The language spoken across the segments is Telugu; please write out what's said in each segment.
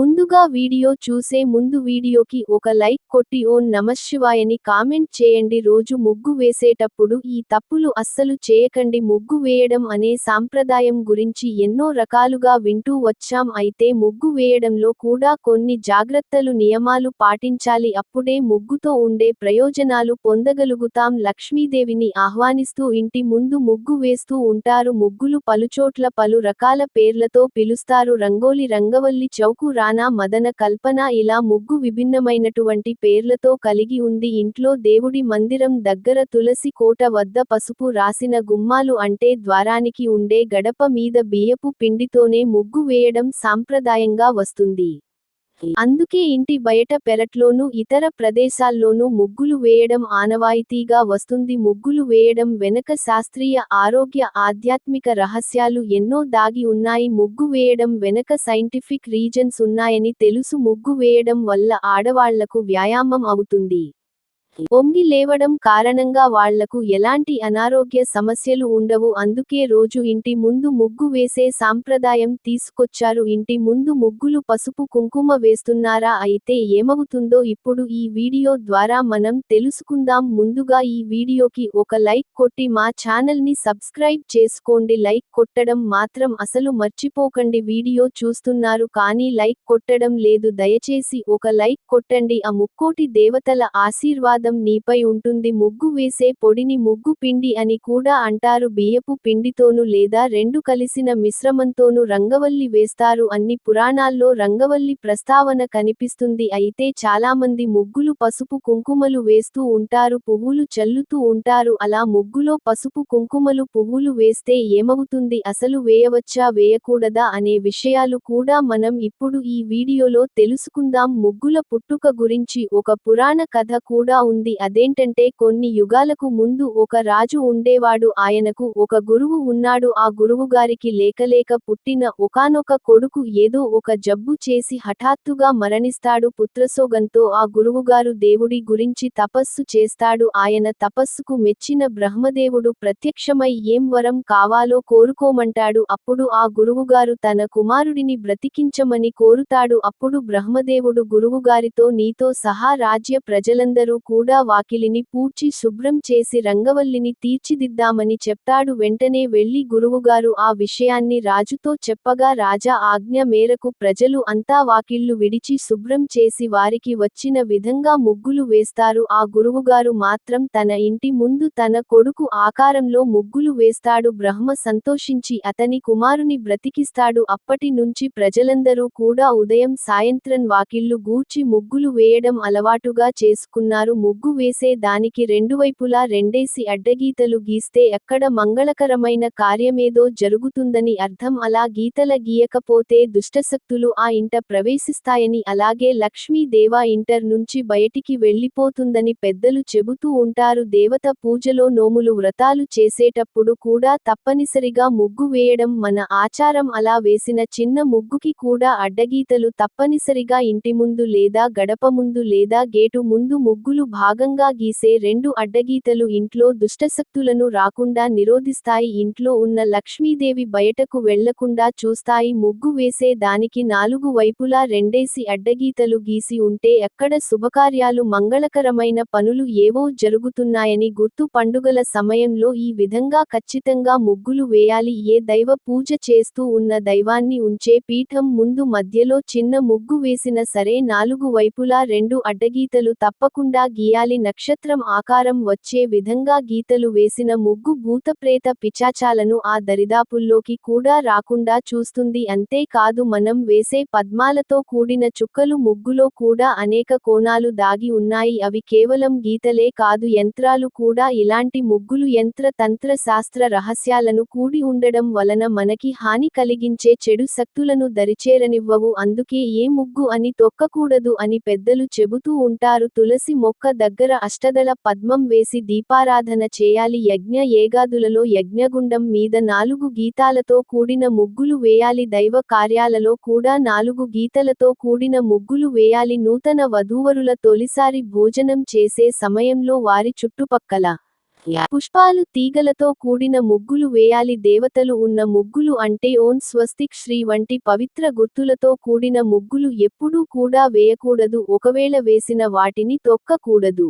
ముందుగా వీడియో చూసే ముందు వీడియోకి ఒక లైక్ కొట్టి ఓం నమశివాయని కామెంట్ చేయండి. రోజు ముగ్గు వేసేటప్పుడు ఈ తప్పులు అస్సలు చేయకండి. ముగ్గు వేయడం అనే సాంప్రదాయం గురించి ఎన్నో రకాలుగా వింటూ వచ్చాం. అయితే ముగ్గు వేయడంలో కూడా కొన్ని జాగ్రత్తలు నియమాలు పాటించాలి. అప్పుడే ముగ్గుతో ఉండే ప్రయోజనాలు పొందగలుగుతాం. లక్ష్మీదేవిని ఆహ్వానిస్తూ ఇంటి ముందు ముగ్గు వేస్తూ ఉంటారు. ముగ్గులు పలుచోట్ల పలు రకాల పేర్లతో పిలుస్తారు. రంగోలి రంగవల్లి చౌకు రానా మదన కల్పన ఇలా ముగ్గు విభిన్నమైనటువంటి పేర్లతో కలిగి ఉంది. ఇంట్లో దేవుడి మందిరం దగ్గర తులసి కోట వద్ద పసుపు రాసిన గుమ్మాలు అంటే ద్వారానికి ఉండే గడప మీద బియ్యపు పిండితోనే ముగ్గు వేయడం సాంప్రదాయంగా వస్తుంది. అందుకే ఇంటి బయట పెరట్లోనూ ఇతర ప్రదేశాల్లోనూ ముగ్గులు వేయడం ఆనవాయితీగా వస్తుంది. ముగ్గులు వేయడం వెనక శాస్త్రీయ ఆరోగ్య ఆధ్యాత్మిక రహస్యాలు ఎన్నో దాగి ఉన్నాయి. ముగ్గు వేయడం వెనక సైంటిఫిక్ రీజన్స్ ఉన్నాయని తెలుసు. ముగ్గు వేయడం వల్ల ఆడవాళ్ళకు వ్యాయామం అవుతుంది. ఒంగి లేవడం కారణంగా వాళ్ళకు ఎలాంటి అనారోగ్య సమస్యలు ఉండవు. అందుకే రోజు ఇంటి ముందు ముగ్గు వేసే సాంప్రదాయం తీసుకొచ్చారు. ఇంటి ముందు ముగ్గులు పసుపు కుంకుమ వేస్తున్నారా అయితే ఏమవుతుందో ఇప్పుడు ఈ వీడియో ద్వారా మనం తెలుసుకుందాం. ముందుగా ఈ వీడియోకి ఒక లైక్ కొట్టి మా ఛానల్ని సబ్స్క్రైబ్ చేసుకోండి. లైక్ కొట్టడం మాత్రం అసలు మర్చిపోకండి. వీడియో చూస్తున్నారు కానీ లైక్ కొట్టడం లేదు. దయచేసి ఒక లైక్ కొట్టండి. ఆ ముక్కోటి దేవతల ఆశీర్వాదం నీపై ఉంటుంది. ముగ్గు వేసే పొడిని ముగ్గు పిండి అని కూడా అంటారు. బియ్యపు పిండితోను లేదా రెండు కలిసిన మిశ్రమంతోను రంగవల్లి వేస్తారు. అన్ని పురాణాల్లో రంగవల్లి ప్రస్తావన కనిపిస్తుంది. అయితే చాలామంది ముగ్గులు పసుపు కుంకుమలు వేస్తూ ఉంటారు. పువ్వులు చల్లుతూ ఉంటారు. అలా ముగ్గులో పసుపు కుంకుమలు పువ్వులు వేస్తే ఏమవుతుంది? అసలు వేయవచ్చా? వేయకూడదా? అనే విషయాలు కూడా మనం ఇప్పుడు ఈ వీడియోలో తెలుసుకుందాం. ముగ్గుల పుట్టుక గురించి ఒక పురాణ కథ కూడా ఉంది. అదేంటంటే కొన్ని యుగాలకు ముందు ఒక రాజు ఉండేవాడు. ఆయనకు ఒక గురువు ఉన్నాడు. ఆ గురువుగారికి లేకలేక పుట్టిన ఒకానొక కొడుకు ఏదో ఒక జబ్బు చేసి హఠాత్తుగా మరణిస్తాడు. పుత్రశోగంతో ఆ గురువుగారు దేవుడి గురించి తపస్సు చేస్తాడు. ఆయన తపస్సుకు మెచ్చిన బ్రహ్మదేవుడు ప్రత్యక్షమై ఏం వరం కావాలో కోరుకోమంటాడు. అప్పుడు ఆ గురువుగారు తన కుమారుడిని బ్రతికించమని కోరుతాడు. అప్పుడు బ్రహ్మదేవుడు గురువుగారితో నీతో సహా రాజ్య ప్రజలందరూ కూడా వాకిలిని పూడ్చి శుభ్రం చేసి రంగవల్లిని తీర్చిదిద్దామని చెప్తాడు వెంటనే వెళ్ళి గురువుగారు ఆ విషయాన్ని రాజుతో చెప్పగా రాజా ఆజ్ఞ మేరకు ప్రజలు అంతా వాకిళ్ళు విడిచి శుభ్రం చేసి వారికి వచ్చిన విధంగా ముగ్గులు వేస్తారు. ఆ గురువుగారు మాత్రం తన ఇంటి ముందు తన కొడుకు ఆకారంలో ముగ్గులు వేస్తాడు. బ్రహ్మ సంతోషించి అతని కుమారుని బ్రతికిస్తాడు. అప్పటి నుంచి ప్రజలందరూ కూడా ఉదయం సాయంత్రం వాకిళ్ళు గూర్చి ముగ్గులు వేయడం అలవాటుగా చేసుకున్నారు. ముగ్గు వేసే దానికి రెండువైపులా రెండేసి అడ్డగీతలు గీస్తే ఎక్కడ మంగళకరమైన కార్యమేదో జరుగుతుందని అర్థం అలా గీతల గీయకపోతే దుష్టశక్తులు ఆ ఇంట ప్రవేశిస్తాయని అలాగే లక్ష్మీ దేవా ఇంటర్ నుంచి బయటికి వెళ్ళిపోతుందని పెద్దలు చెబుతూ ఉంటారు. దేవత పూజలో నోములు వ్రతాలు చేసేటప్పుడు కూడా తప్పనిసరిగా ముగ్గు వేయడం మన ఆచారం. అలా వేసిన చిన్న ముగ్గుకి కూడా అడ్డగీతలు తప్పనిసరిగా ఇంటి ముందు లేదా గడప ముందు లేదా గేటు ముందు ముగ్గులు భాగంగా గీసే రెండు అడ్డగీతలు ఇంట్లో దుష్టశక్తులను రాకుండా నిరోధిస్తాయి. ఇంట్లో ఉన్న లక్ష్మీదేవి బయటకు వెళ్ళకుండా చూస్తాయి. ముగ్గు వేసే దానికి నాలుగు వైపులా రెండేసి అడ్డగీతలు గీసి ఉంటే ఎక్కడ శుభకార్యాలు మంగళకరమైన పనులు ఏవో జరుగుతున్నాయని గుర్తు పండుగల సమయంలో ఈ విధంగా ఖచ్చితంగా ముగ్గులు వేయాలి. ఏ దైవ పూజ చేస్తూ ఉన్న దైవాన్ని ఉంచే పీఠం ముందు మధ్యలో చిన్న ముగ్గు వేసిన సరే నాలుగు వైపులా రెండు అడ్డగీతలు తప్పకుండా గీయాలి నక్షత్రం ఆకారం వచ్చే విధంగా గీతలు వేసిన ముగ్గు భూతప్రేత పిచాచాలను ఆ దరిదాపుల్లోకి కూడా రాకుండా చూస్తుంది అంతేకాదు మనం వేసే పద్మాలతో కూడిన చుక్కలు ముగ్గులో కూడా అనేక కోణాలు దాగి ఉన్నాయి. అవి కేవలం గీతలే కాదు యంత్రాలు కూడా. ఇలాంటి ముగ్గులు యంత్ర తంత్ర శాస్త్ర రహస్యాలను కూడి ఉండడం వలన మనకి హాని కలిగించే చెడు శక్తులను దరిచేరనివ్వవు. అందుకే ఏ ముగ్గు అని తొక్కకూడదు అని పెద్దలు చెబుతూ ఉంటారు. తులసి మొక్క దగ్గర అష్టదళ పద్మం వేసి దీపారాధన చేయాలి. యజ్ఞ ఏగాదులలో యజ్ఞగుండం మీద నాలుగు గీతాలతో కూడిన ముగ్గులు వేయాలి. దైవ కార్యాలలో కూడా నాలుగు గీతలతో కూడిన ముగ్గులు వేయాలి. నూతన వధూవరుల తొలిసారి భోజనం చేసే సమయంలో వారి చుట్టుపక్కల పుష్పాలు తీగలతో కూడిన ముగ్గులు వేయాలి. దేవతలు ఉన్న ముగ్గులు అంటే ఓం స్వస్తిక్ శ్రీ వంటి పవిత్ర గుర్తులతో కూడిన ముగ్గులు ఎప్పుడూ కూడా వేయకూడదు. ఒకవేళ వేసిన వాటిని తొక్కకూడదు.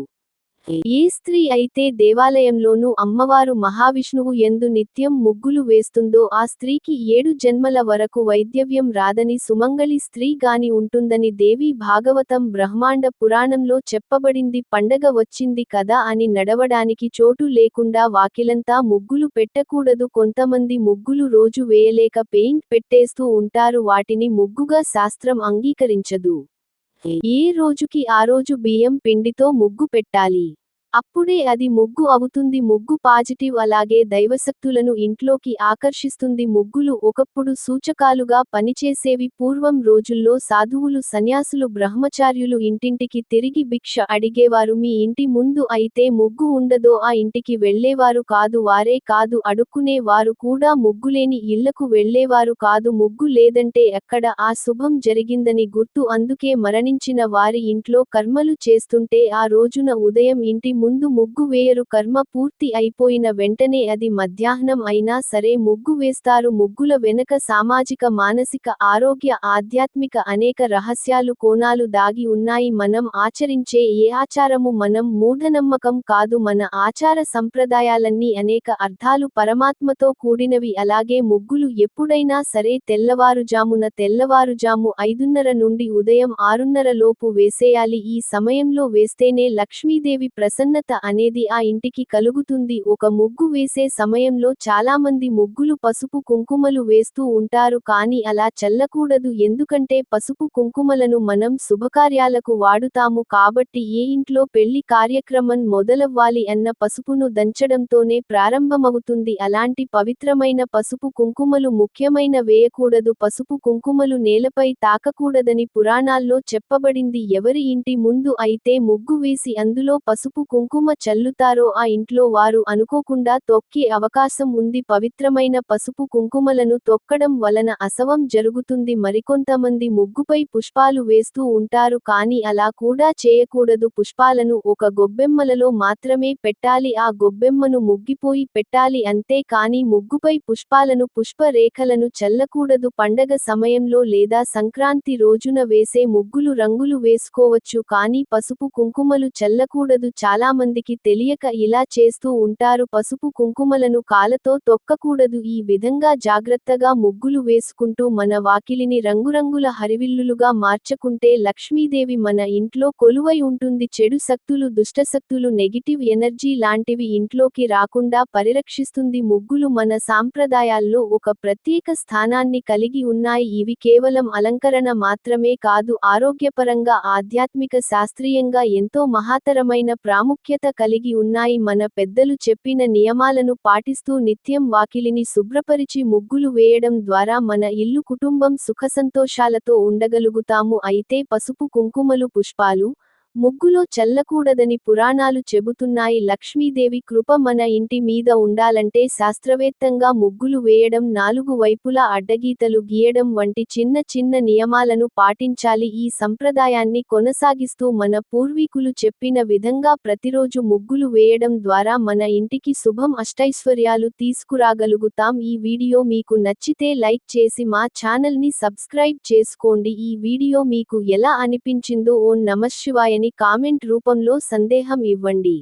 ఏ స్త్రీ అయితే దేవాలయంలోనూ అమ్మవారు మహావిష్ణువు ఎందు నిత్యం ముగ్గులు వేస్తుందో ఆ స్త్రీకి ఏడు జన్మల వరకు వైద్యవ్యం రాదని సుమంగళి స్త్రీ గాని ఉంటుందని దేవి భాగవతం బ్రహ్మాండ పురాణంలో చెప్పబడింది. పండగ వచ్చింది కదా అని నడవడానికి చోటు లేకుండా వాకిలంతా ముగ్గులు పెట్టకూడదు. కొంతమంది ముగ్గులు రోజు వేయలేక పెయింట్ పెట్టేస్తూ ఉంటారు. వాటిని ముగ్గుగా శాస్త్రం అంగీకరించదు. ఏ రోజుకి ఆ రోజు బియ్యం పిండితో ముగ్గు పెట్టాలి. అప్పుడే అది ముగ్గు అవుతుంది ముగ్గు పాజిటివ్ అలాగే దైవశక్తులను ఇంట్లోకి ఆకర్షిస్తుంది. ముగ్గులు ఒకప్పుడు సూచకాలుగా పనిచేసేవి. పూర్వం రోజుల్లో సాధువులు సన్యాసులు బ్రహ్మచార్యులు ఇంటింటికి తిరిగి భిక్ష అడిగేవారు. మీ ఇంటి ముందు అయితే ముగ్గు ఉండదో ఆ ఇంటికి వెళ్ళేవారు కాదు వారే కాదు అడుక్కునే వారు కూడా ముగ్గులేని ఇళ్ళకు వెళ్ళేవారు కాదు. ముగ్గు లేదంటే ఎక్కడ ఆ శుభం జరిగిందని గుర్తు. అందుకే మరణించిన వారి ఇంట్లో కర్మలు చేస్తుంటే ఆ రోజున ఉదయం ఇంటి ముందు ముగ్గు వేయరు. కర్మ పూర్తి అయిపోయిన వెంటనే అది మధ్యాహ్నం అయినా సరే ముగ్గు వేస్తారు. ముగ్గుల వెనక సామాజిక మానసిక ఆరోగ్య ఆధ్యాత్మిక అనేక రహస్యాలు కోణాలు దాగి ఉన్నాయి. మనం ఆచరించే ఏ ఆచారము మనం మూఢనమ్మకం కాదు. మన ఆచార సంప్రదాయాలన్నీ అనేక అర్థాలు పరమాత్మతో కూడినవి. అలాగే ముగ్గులు ఎప్పుడైనా సరే తెల్లవారుజామున తెల్లవారుజాము ఐదున్నర నుండి ఉదయం ఆరున్నర లోపు వేసేయాలి. ఈ సమయంలో వేస్తేనే లక్ష్మీదేవి ప్రసన్నత అనేది ఆ ఇంటికి కలుగుతుంది. ఒక ముగ్గు వేసే సమయంలో చాలామంది ముగ్గులు పసుపు కుంకుమలు వేస్తూ ఉంటారు కానీ అలా చల్లకూడదు. ఎందుకంటే పసుపు కుంకుమలను మనం శుభకార్యాలకు వాడుతాము కాబట్టి ఏ ఇంట్లో పెళ్ళి కార్యక్రమం మొదలవ్వాలి అన్న పసుపును దంచడంతోనే ప్రారంభమవుతుంది. అలాంటి పవిత్రమైన పసుపు కుంకుమలు ముఖ్యమైన వేయకూడదు. పసుపు కుంకుమలు నేలపై తాకకూడదని పురాణాల్లో చెప్పబడింది. ఎవరి ఇంటి ముందు అయితే ముగ్గు వేసి అందులో పసుపు కుంకుమ చల్లుతారో ఆ ఇంట్లో వారు అనుకోకుండా తొక్కే అవకాశం ఉంది. పవిత్రమైన పసుపు కుంకుమలను తొక్కడం వలన అసవం జరుగుతుంది. మరికొంతమంది ముగ్గుపై పుష్పాలు వేస్తూ ఉంటారు. కానీ అలా కూడా చేయకూడదు. పుష్పాలను ఒక గొబ్బెమ్మలలో మాత్రమే పెట్టాలి. ఆ గొబ్బెమ్మను ముగ్గిపోయి పెట్టాలి అంతే. కానీ ముగ్గుపై పుష్పాలను పుష్ప రేఖలను చల్లకూడదు. పండగ సమయంలో లేదా సంక్రాంతి రోజున వేసే ముగ్గులు రంగులు వేసుకోవచ్చు. కానీ పసుపు కుంకుమలు చల్లకూడదు. చాలా చాలామందికి తెలియక ఇలా చేస్తూ ఉంటారు. పసుపు కుంకుమలను కాలతో తొక్కకూడదు. ఈ విధంగా జాగ్రత్తగా ముగ్గులు వేసుకుంటూ మన వాకిలిని రంగురంగుల హరివిల్లులుగా మార్చకుంటే లక్ష్మీదేవి మన ఇంట్లో కొలువై ఉంటుంది. చెడు శక్తులు దుష్టశక్తులు నెగిటివ్ ఎనర్జీ లాంటివి ఇంట్లోకి రాకుండా పరిరక్షిస్తుంది. ముగ్గులు మన సాంప్రదాయాల్లో ఒక ప్రత్యేక స్థానాన్ని కలిగి ఉన్నాయి. ఇవి కేవలం అలంకరణ మాత్రమే కాదు ఆరోగ్యపరంగా ఆధ్యాత్మిక శాస్త్రీయంగా ఎంతో మహాతరమైన ప్రాముఖ్యత కలిగి ఉన్నాయి. మన పెద్దలు చెప్పిన నియమాలను పాటిస్తూ నిత్యం వాకిలిని శుభ్రపరిచి ముగ్గులు వేయడం ద్వారా మన ఇల్లు కుటుంబం సుఖసంతోషాలతో ఉండగలుగుతాము. అయితే పసుపు కుంకుమలు పుష్పాలు ముగ్గులో చల్లకూడదని పురాణాలు చెబుతున్నాయి. లక్ష్మీదేవి కృప మన ఇంటి మీద ఉండాలంటే శాస్త్రవేత్తంగా ముగ్గులు వేయడం నాలుగు వైపులా అడ్డగీతలు గీయడం వంటి చిన్న చిన్న నియమాలను పాటించాలి. ఈ సంప్రదాయాన్ని కొనసాగిస్తూ మన పూర్వీకులు చెప్పిన విధంగా ప్రతిరోజు ముగ్గులు వేయడం ద్వారా మన ఇంటికి శుభం అష్టైశ్వర్యాలు తీసుకురాగలుగుతాం. ఈ వీడియో మీకు నచ్చితే లైక్ చేసి మా ఛానల్ని సబ్స్క్రైబ్ చేసుకోండి. ఈ వీడియో మీకు ఎలా అనిపించిందో ఓ నమశివాయని కామెంట్ రూపంలో సందేహం ఇవ్వండి.